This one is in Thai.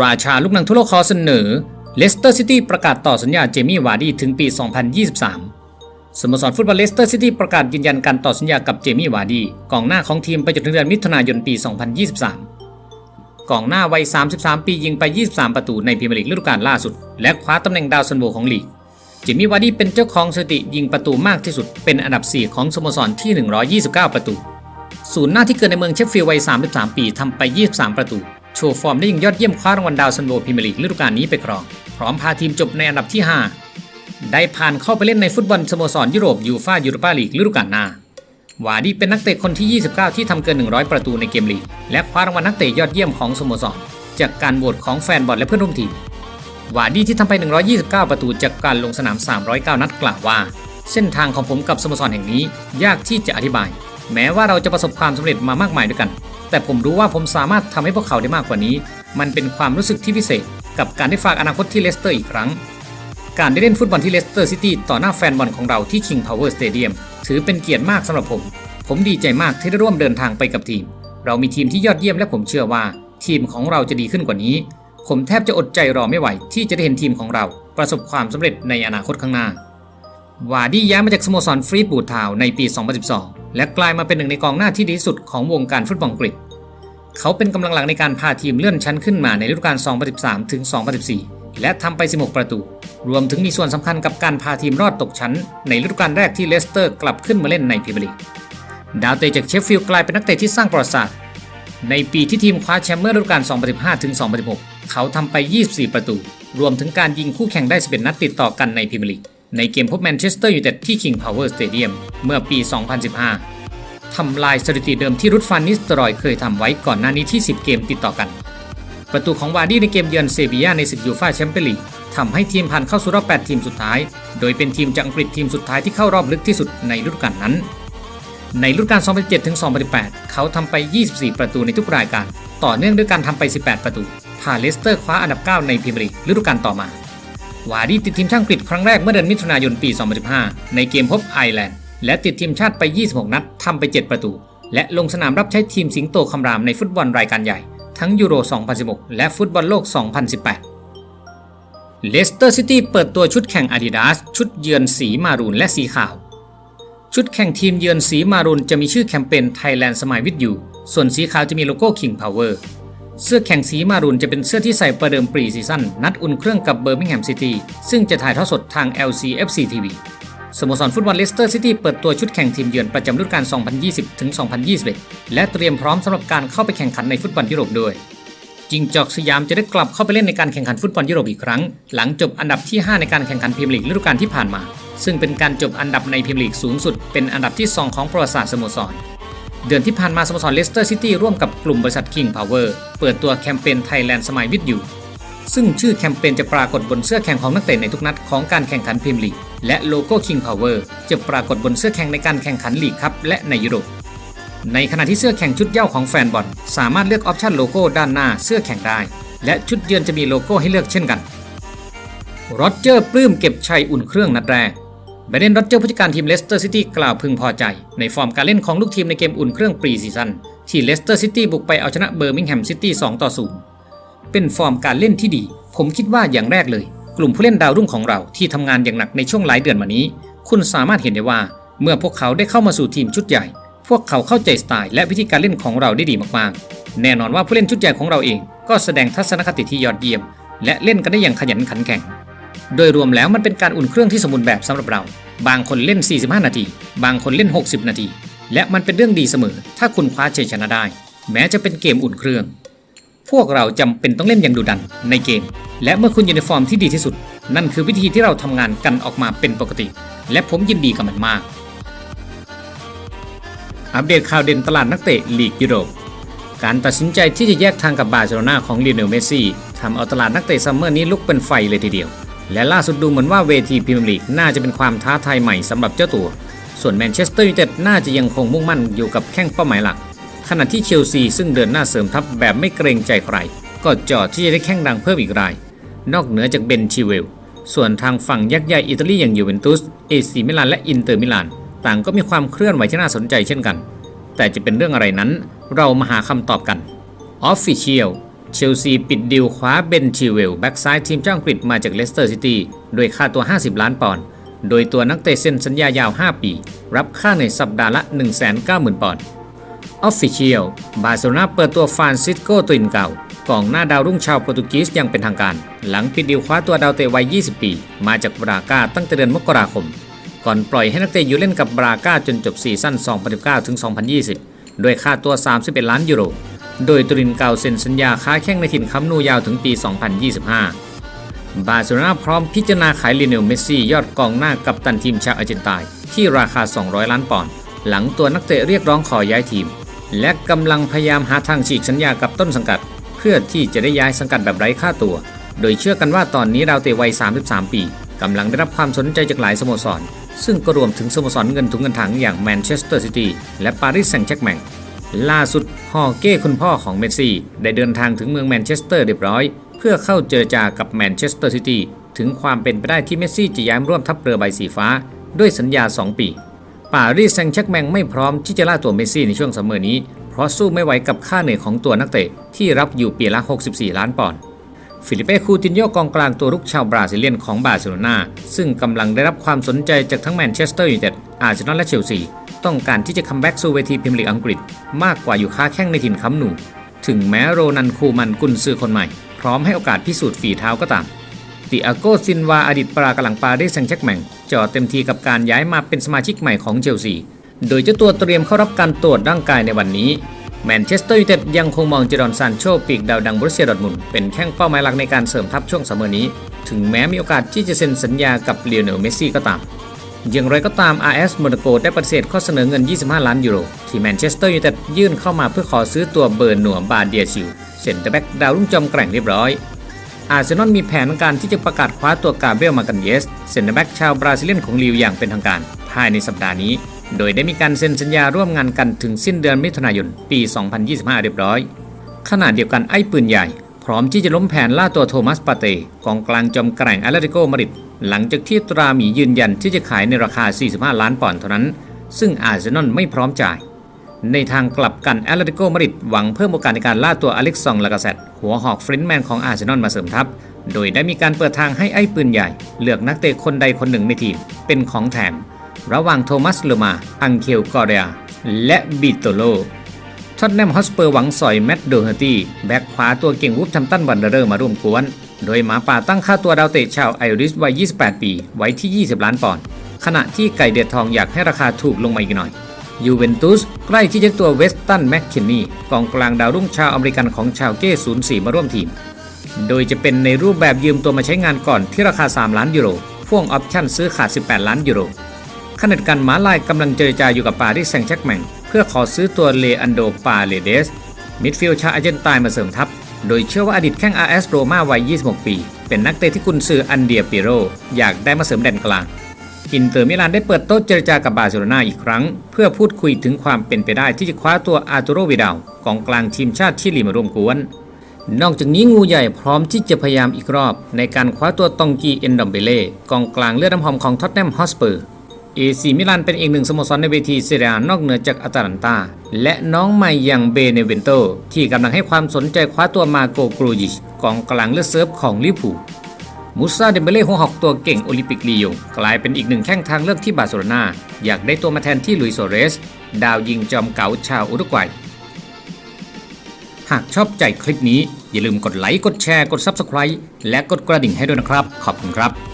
ราชาลูกหนังทั่วโลกขอเสนอเลสเตอร์ซิตี้ประกาศต่อสัญญาเจมี่วาร์ดีถึงปี 2023 สโมสรฟุตบอลเลสเตอร์ซิตี้ประกาศยืนยันการต่อสัญญากับเจมี่วาร์ดีกองหน้าของทีมไปจนถึงเดือนมิถุนายนปี 2023 กองหน้าวัย 33 ปียิงไป 23 ประตูในพรีเมียร์ลีกฤดูกาลล่าสุด และคว้าตำแหน่งดาวซันโวของลีก เจมี่วาร์ดีเป็นเจ้าของสถิติยิงประตูมากที่สุด เป็นอันดับ 4 ของสโมสรที่ 129 ประตู ศูนย์หน้าที่เกิดในเมืองเชฟฟิลด์วัย 33 ปีทำไป 23 ประตู โชว์ฟอร์มได้อย่างยอดเยี่ยมคว้ารางวัลดาวซันโวพรีเมียร์ลีกฤดูกาลนี้ไปครอง พร้อมพาทีมจบในอันดับที่ 5 ได้ผ่านเข้าไปเล่นในฟุตบอลสโมสรยุโรปยูฟายูโรปาลีกฤดูกาลหน้าวาดี้เป็นนักเตะคนที่ 29 ที่ทำเกิน 100 ประตูในเกมลีก และคว้ารางวัลนักเตะยอดเยี่ยมของสโมสร จากการโหวตของแฟนบอลและเพื่อนร่วมทีม วาดี้ที่ทำไป 129 ประตูจากการลงสนาม 309 นัดกล่าวว่า เส้นทางของผมกับสโมสรแห่งนี้ยากที่จะอธิบาย แม้ว่าเราจะประสบความสำเร็จมามากมายด้วยกัน แต่ผมรู้ว่าผมสามารถทำให้พวกเขาได้มากกว่านี้ มันเป็นความรู้สึกที่พิเศษ กับการได้ฝากอนาคตที่เลสเตอร์อีกครั้ง การได้เล่นฟุตบอลที่เลสเตอร์ซิตี้ต่อหน้าแฟนบอลของเราที่ King Power Stadium ถือเป็นเกียรติมากสำหรับผม ผมดีใจมากที่ได้ร่วมเดินทางไปกับทีม เรามีทีมที่ยอดเยี่ยมและผมเชื่อว่า ทีมของเราจะดีขึ้นกว่านี้ ผมแทบจะอดใจรอไม่ไหว ที่จะได้เห็นทีมของเรา ประสบความสำเร็จในอนาคตข้างหน้า วาดี้ย้ายมาจากสโมสรฟรีบูดทาวในปี 2012 และกลายมาเป็นหนึ่งในกองหน้าที่ดีที่สุดของวงการฟุตบอลอังกฤษ เขาเป็นกำลังหลักในการพาทีมเลื่อนชั้นขึ้นมาในฤดูกาล 2013 ถึง 2014 และทำไป 16 ประตู รวมถึงมีส่วนสำคัญกับการพาทีมรอดตกชั้น ในฤดูกาลแรกที่เลสเตอร์กลับขึ้นมาเล่นในพรีเมียร์ลีก ดาวเตะจากเชฟฟิลด์กลายเป็นนักเตะที่สร้างประวัติศาสตร์ในปีที่ทีมคว้าแชมป์เมื่อฤดูกาล 2015 ถึง 2016 เขาทำไป 24 ประตู รวมถึงการยิงคู่แข่งได้ 11 นัดติดต่อกันในพรีเมียร์ลีก ในเกมพบแมนเชสเตอร์ยูไนเต็ดที่ King Power Stadium เมื่อปี 2015 ทำลายสถิติเดิมที่รุดฟานนิสเตอรอยเคยทำไว้ก่อนหน้านี้ที่ 10 เกมติดต่อกัน ประตูของวาร์ดี้ในเกมเยือนเซบียาในศึกยูฟ่าแชมเปี้ยนลีกทำให้ทีมผ่านเข้าสู่รอบ 8 ทีมสุดท้าย โดยเป็นทีมจากอังกฤษทีมสุดท้ายที่เข้ารอบลึกที่สุดในฤดูกาลนั้น ในฤดูกาล 2007ถึง2018เขาทำไป 24 ประตูในทุกรายการ ต่อเนื่องด้วยการทำไป 18 ประตูพาเลสเตอร์คว้าอันดับ 9 ในพรีเมียร์ลีกฤดูกาลต่อมา วารีติดทีมชาติอังกฤษครั้งแรกเมื่อเดือนมิถุนายนปี 2015 ในเกมพบไอร์แลนด์ และติดทีมชาติไป 26 นัดทำไป 7 ประตู และลงสนามรับใช้ทีมสิงโตคำรามในฟุตบอลรายการใหญ่ ทั้งยูโร 2016 และฟุตบอลโลก 2018 เลสเตอร์ซิตี้เปิดตัวชุดแข่ง Adidas ชุดเยือนสีมารูนและสีขาว ชุดแข่งทีมเยือนสีมารูนจะมีชื่อแคมเปญ Thailand Smile with You ส่วนสีขาวจะมีโลโก้ King Power เสื้อแข่งสีมารูนจะเป็นเสื้อที่ใส่ประเดิมปรีซีซั่นนัดอุ่นเครื่องกับเบอร์มิงแฮมซิตี้ซึ่งจะถ่ายทอดสดทาง LCFC TV สโมสรฟุตบอลเลสเตอร์ซิตี้เปิดตัวชุดแข่งทีมเยือนประจำฤดูกาล 2020 ถึง 2021 และเตรียมพร้อมสำหรับการเข้าไปแข่งขันในฟุตบอลยุโรปด้วย จิงจอกสยามจะได้กลับเข้าไปเล่นในการแข่งขันฟุตบอลยุโรปอีกครั้ง หลังจบอันดับที่ 5 ในการแข่งขันพรีเมียร์ลีกฤดูกาลที่ผ่านมา ซึ่งเป็นการจบอันดับในพรีเมียร์ลีกสูงสุด เป็นอันดับที่ 2 ของประวัติศาสตร์สโมสร เดือนที่ผ่านมาสโมสรเลสเตอร์ซิตี้ร่วมกับกลุ่มบริษัท King Power เปิดตัวแคมเปญ Thailand Smile with You ซึ่งชื่อแคมเปญจะปรากฏบนเสื้อแข่งของนักเตะในทุกนัดของการแข่งขันพรีเมียร์ลีกและโลโก้ King Power จะปรากฏบนเสื้อแข่งในการแข่งขันลีกครับและในยุโรป ในขณะที่เสื้อแข่งชุดเย้าของแฟนบอลสามารถเลือกออปชันโลโก้ด้านหน้าเสื้อแข่งได้ และชุดเยือนจะมีโลโก้ให้เลือกเช่นกันโรเจอร์ปลื้มเก็บชัยอุ่นเครื่องนัดแรก บรเดนโรเจอร์ผู้จัดการทีมเลสเตอร์ซิตี้กล่าวพึงพอใจ ในฟอร์มการเล่นของลูกทีมในเกมอุ่นเครื่องปรีซีซั่นที่เลสเตอร์ซิตี้บุกไปเอาชนะเบอร์มิงแฮมซิตี้2ต่อ0เป็นฟอร์มการเล่นที่ดี ผมคิดว่าอย่างแรกเลย กลุ่มผู้เล่นดาวรุ่งของเราที่ทำงานอย่างหนักในช่วงหลายเดือนมานี้ คุณสามารถเห็นได้ว่า เมื่อพวกเขาได้เข้ามาสู่ทีมชุดใหญ่ พวกเขาเข้าใจสไตล์และวิธีการเล่นของเราได้ดีมากๆ แน่นอนว่าผู้เล่นชุดใหญ่ของเราเอง ก็แสดงทัศนคติที่ยอดเยี่ยม และเล่นกันได้อย่างขยันขันแข็ง โดยรวมแล้วมันเป็นการอุ่นเครื่องที่สมบูรณ์แบบสำหรับเรา บางคนเล่น 45 นาที บางคนเล่น 60 นาที และมันเป็นเรื่องดีเสมอ ถ้าคุณคว้าชัยชนะได้ แม้จะเป็นเกมอุ่นเครื่อง พวกเราจำเป็นต้องเล่นอย่างดุดันในเกม และเมื่อคุณอยู่ในฟอร์มที่ดีที่สุด นั่นคือวิธีที่เราทำงานกันออกมาเป็นปกติ และผมยินดีกับมันมาก อัปเดตข่าวเด่นตลาดนักเตะลีกยุโรปการตัดสินใจที่จะแยกทางกับบาร์เซโลนาของลีโอเนลเมสซี่ทำเอาตลาดนักเตะซัมเมอร์นี้ลุกเป็นไฟเลยทีเดียว และล่าสุดดูเหมือนว่าเวทีพรีเมียร์ลีกน่าจะเป็นความท้าทายใหม่สำหรับเจ้าตัว ส่วนแมนเชสเตอร์ยูไนเต็ดน่าจะยังคงมุ่งมั่นอยู่กับแข้งเป้าหมายหลัก ขณะที่เชลซีซึ่งเดินหน้าเสริมทัพแบบไม่เกรงใจใคร ก็จอดที่จะได้แข้งดังเพิ่มอีกราย นอกเหนือจากเบนชิเวล ส่วนทางฝั่งยักษ์ใหญ่อิตาลีอย่างยูเวนตุส เอซีมิลานและอินเตอร์มิลาน ต่างก็มีความเคลื่อนไหวที่น่าสนใจเช่นกัน แต่จะเป็นเรื่องอะไรนั้น เรามาหาคำตอบกัน Official เชลซีปิดดิวคว้าเบนชิเวลแบ็กซ้ายทีมเจ้าอังกฤษมาจากเลสเตอร์ซิตี้ด้วยค่าตัว 50 ล้านปอนด์ โดยตัวนักเตะเซ็นสัญญายาว 5 ปี รับค่าในสัปดาห์ละ 190,000 ปอนด์ Official บาร์เซโลนาเปิดตัวฟานซิสโกตุนเก่ากองหน้าดาวรุ่งชาวโปรตุเกสอย่างเป็นทางการ หลังปิดดิวคว้าตัวดาวเตะวัย 20 ปี มาจากบราก้าตั้งแต่เดือนมกราคม ก่อนปล่อยให้นักเตะอยู่เล่นกับบราก้าจนจบซีซั่น 2019-2020 ด้วยค่าตัว 31 ล้านยูโร โดยตุรินเก่าเซ็นสัญญาค้าแข้งในถิ่นคัมนูยาวถึงปี 2025 บาร์เซโลนาพร้อมพิจารณาขายลิเนลเมสซี่ยอดกองหน้ากับตันทีมชาวอาร์เจนตินที่ราคา 200 ล้านปอนด์หลังตัวนักเตะเรียกร้องขอย้ายทีม และกำลังพยายามหาทางฉีกสัญญากับต้นสังกัด เพื่อที่จะได้ย้ายสังกัดแบบไร้ค่าตัว โดยเชื่อกันว่าตอนนี้ดาวเตะวัย 33 ปีกำลังได้รับความสนใจจากหลายสโมสร ซึ่งก็รวมถึงสโมสรเงินถุงเงินถังอย่างแมนเชสเตอร์ซิตี้และปารีสแซงต์แชร์กแมง ล่าสุดฮอเก้คุณพ่อของเมสซี่ ได้เดินทางถึงเมืองแมนเชสเตอร์เรียบร้อย เพื่อเข้าเจรจากับแมนเชสเตอร์ซิตี้ถึงความเป็นไปได้ที่เมสซี่จะย้ายร่วมทัพเรือใบสีฟ้า ด้วยสัญญา 2 ปีปารีสแซงต์แชร์กแมงไม่พร้อมที่จะล่าตัวเมสซี่ในช่วงซัมเมอร์นี้ เพราะสู้ไม่ไหวกับค่าเหนื่อยของตัวนักเตะที่รับอยู่ปีละ 64 ล้านปอนด์ฟิลิเป้คูตินโยกองกลางตัวรุกชาวบราซิเลียนของบาร์เซโลนาซึ่งกำลังได้รับความสนใจจากทั้งแมนเชสเตอร์ยูไนเต็ด อาร์เซนอลและเชลซีต้องการที่จะคัมแบ็กสู่เวทีพรีเมียร์ลีกอังกฤษ มากกว่าอยู่ค้าแข้งในถิ่นค้ำหนู ถึงแม้โรนันคูมันกุนซือคนใหม่ พร้อมให้โอกาสพิสูจน์ฝีเท้าก็ตาม ติอาโกซินวาอดีตปรากำลังปารีสแซงต์แชร์กแมงจอเต็มทีกับการย้ายมาเป็นสมาชิกใหม่ของเชลซี โดยเจ้าตัวเตรียมเข้ารับการตรวจร่างกายในวันนี้แมนเชสเตอร์ยูไนเต็ดยังคงมองเจดอนซานโชปีกดาวดังบรุเซียดอทมุนเป็นแข้งเป้าหมายหลักในการเสริมทัพช่วงซัมเมอร์นี้ ถึงแม้มีโอกาสที่จะเซ็นสัญญากับเลโอเนลเมสซี่ก็ตาม อย่างไรก็ตาม RS m o n a c o ได้ปฏิเสธข้อเสนอเงิน 25 ล้านยูโร ที่แมนเชสเตอร์ยูไนเต็ดยื่นเข้ามาเพื่อขอซื้อตัวเบอร์หนัวมบาเดียชิวเซนเตอร์แบ็กดาวรุ่งจอมแกร่งเรียบร้อย อาร์เซนอลมีแผนการที่จะประกาศคว้าตัวกาเบรียลมากันเยสเซนเตอร์แบ็กชาวบราซิเลียนของลิวอย่างเป็นทางการ ภายในสัปดาห์นี้ โดยได้มีการเซ็นสัญญาร่วมงานกันถึงสิ้นเดือนมิถุนายนปี 2025 เรียบร้อย ขณะเดียวกันไอ้ปืนใหญ่ พร้อมที่จะล้มแผนล่าตัวโทมัสปาเต้กองกลางจอมแกร่งแอตเลติโกมาริด หลังจากที่ตราหมียืนยันที่จะขายในราคา 45 ล้านปอนด์เท่านั้น ซึ่งอาร์เซนอลไม่พร้อมจ่าย ในทางกลับกันแอตเลติโกมาริดหวังเพิ่มโอกาสในการล่าตัวอเล็กซองลากาเซตหัวหอกฟรินแมนของอาร์เซนอลมาเสริมทัพ โดยได้มีการเปิดทางให้ไอ้ปืนใหญ่ เลือกนักเตะคนใดคนหนึ่งในทีม เป็นของแถม ระหว่างโทมัสลมาอังเคลกอเรียและบิโตโลท็อตแนมฮอสเปอร์หวังสอยแมตต์โดเฮอร์ตี้แบ็กขวาตัวเก่งวูฟทัมตันวันเดอร์มาร่วมกวน โดยหมาป่าตั้งค่าตัวดาวเตะชาวไอริสวัย 28 ปี ไว้ที่ 20 ล้านปอนด์ ขณะที่ไก่เดือดทองอยากให้ราคาถูกลงมาอีกหน่อย ยูเวนตุสใกล้ที่จะตัวเวสตันแมคคินนีกองกลางดาวรุ่งชาวอเมริกันของชาวเก้04 มาร่วมทีม โดยจะเป็นในรูปแบบยืมตัวมาใช้งานก่อนที่ราคา 3 ล้านยูโร พ่วงออปชั่นซื้อขาด 18 ล้านยูโรขณะกันม้าลายกำลังเจรจาอยู่กับปารีสแซงต์แชร์กแมงเพื่อขอซื้อตัวเลอันโดปาเลเดสมิดฟิลด์ชาวอาร์เจนตินามาเสริมทัพ โดยเชื่อว่าอดีตแข้ง RS โรมาวัย 26 ปี เป็นนักเตะที่กุนซืออันเดียปิโร อยากได้มาเสริมแดนกลาง อินเตอร์มิลานได้เปิดโต๊ะเจรจากับบาร์เซโลนาอีกครั้ง เพื่อพูดคุยถึงความเป็นไปได้ที่จะคว้าตัวอาร์ตูโรวิดาลกองกลางทีมชาติชิลีมาร่วมกวน นอกจากนี้งูใหญ่พร้อมที่จะพยายามอีกรอบ ในการคว้าตัวตองกีเอนดอมเบเล่กองกลางเลือดน้ำหอมของท็อตแนมฮอสเปอร์ เอซีมิลานเป็นอีกหนึ่งสโมสรในเวทีเซเรียนอกเหนือจากอาตาลันตา และน้องใหม่อย่างเบเนเวนโต ที่กำลังให้ความสนใจคว้าตัวมาโกกรูยิชกองกลางเลือดเซิร์ฟของลิเวอร์พูมูซาเดมเบเล่หัวหอกตัวเก่งโอลิมปิกลียงกลายเป็นอีกหนึ่งแข้งทางเลือกที่บาร์เซโลนาอยากได้ตัวมาแทนที่ลุยโซเรส ดาวยิงจอมเก๋าชาวอุรุกวัย หากชอบใจคลิปนี้อย่าลืมกดไลค์กดแชร์กด Subscribe และกดกระดิ่งให้ด้วยนะครับ ขอบคุณครับ